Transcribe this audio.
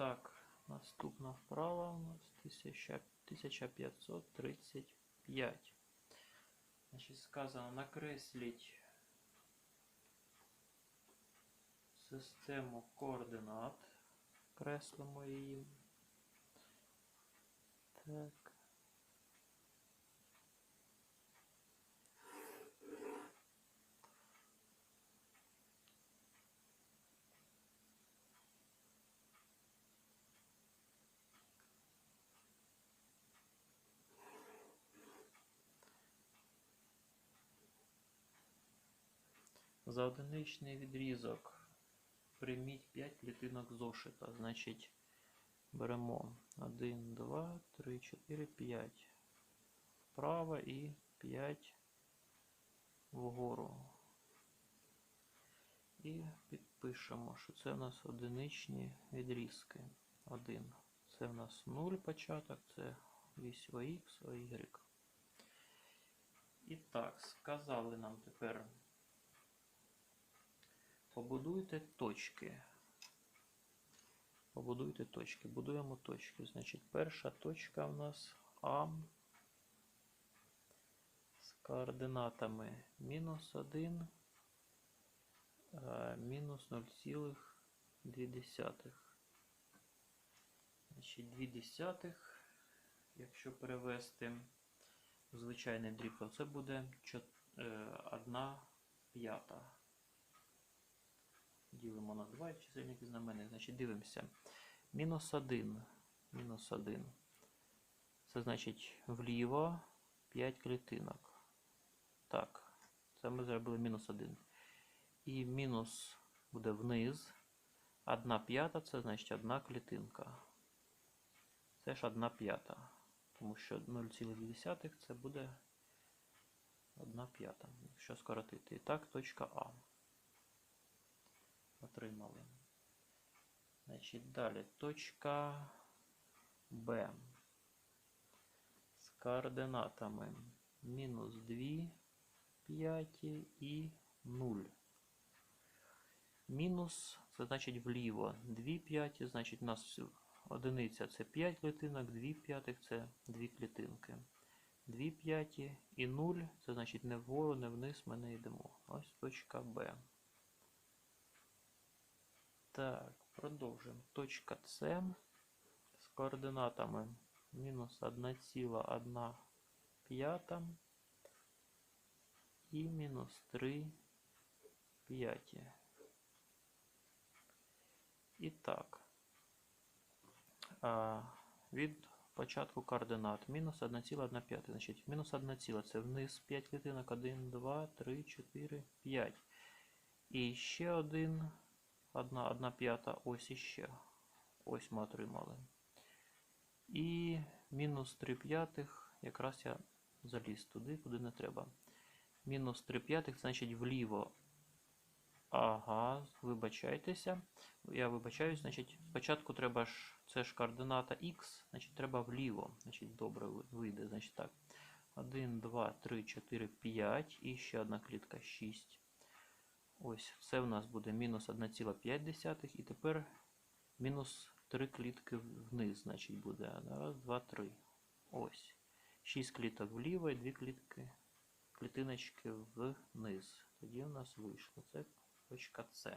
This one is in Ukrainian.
так, наступна вправа у нас 1535. Значить, сказано накресліть систему координат. Креслимо її. Так. За одиничний відрізок прийміть 5 клітинок зошита. Значить, беремо 1, 2, 3, 4, 5 вправо і 5 вгору. І підпишемо, що це у нас одиничні відрізки. 1. Це в нас 0 початок, це вісь ОХ, ОY. І так, сказали нам тепер. Побудуйте точки. Побудуйте точки. Будуємо точки. Значить, перша точка у нас А з координатами мінус 1, е, мінус 0,2. Значить, 2 десятих, якщо перевести в звичайний дріб, то це буде 1 п'ята. Ділимо на 2 чисельник і знаменник. Значить, дивимося. Мінус 1. Мінус 1. Це значить вліво 5 клітинок. Так, це ми зробили мінус 1. І мінус буде вниз. 1 п'ята це значить 1 клітинка. Це ж 1 п'ята. Тому що 0,2 це буде 1 п'ята. Якщо скоротити. І так, точка А отримали. Значить, далі точка Б з координатами мінус 2 п'яті і 0. Мінус, це значить вліво 2 п'яті, значить у нас одиниця це 5 клітинок, 2 п'ятих це 2 клітинки. 2 п'яті і 0, це значить не вгору, не вниз ми не йдемо. Ось точка Б. Так, продовжуємо. Точка С з координатами мінус 1,1 п'ята і мінус 3 п'яті. І так, від початку координат мінус 1,1 п'ята. Значить, мінус 1 ціла це вниз 5 клітинок, 1, 2, 3, 4, 5. І ще один. Одна, одна п'ята ось іще. Ось ми отримали. І мінус 3 п'ятих, якраз я заліз туди, куди не треба. Мінус 3 п'ятих, значить вліво. Ага, вибачайтеся. Я вибачаюсь, значить, спочатку треба ж, це ж координата Х, значить треба вліво. Значить, добре вийде. Значить так. 1, 2, 3, 4, 5. І ще одна клітка 6. Ось, це в нас буде мінус 1,5. І тепер мінус 3 клітки вниз, значить, буде. Раз, два, три. Ось. 6 кліток вліво і 2 клітки, клітиночки вниз. Тоді у нас вийшло. Це точка С.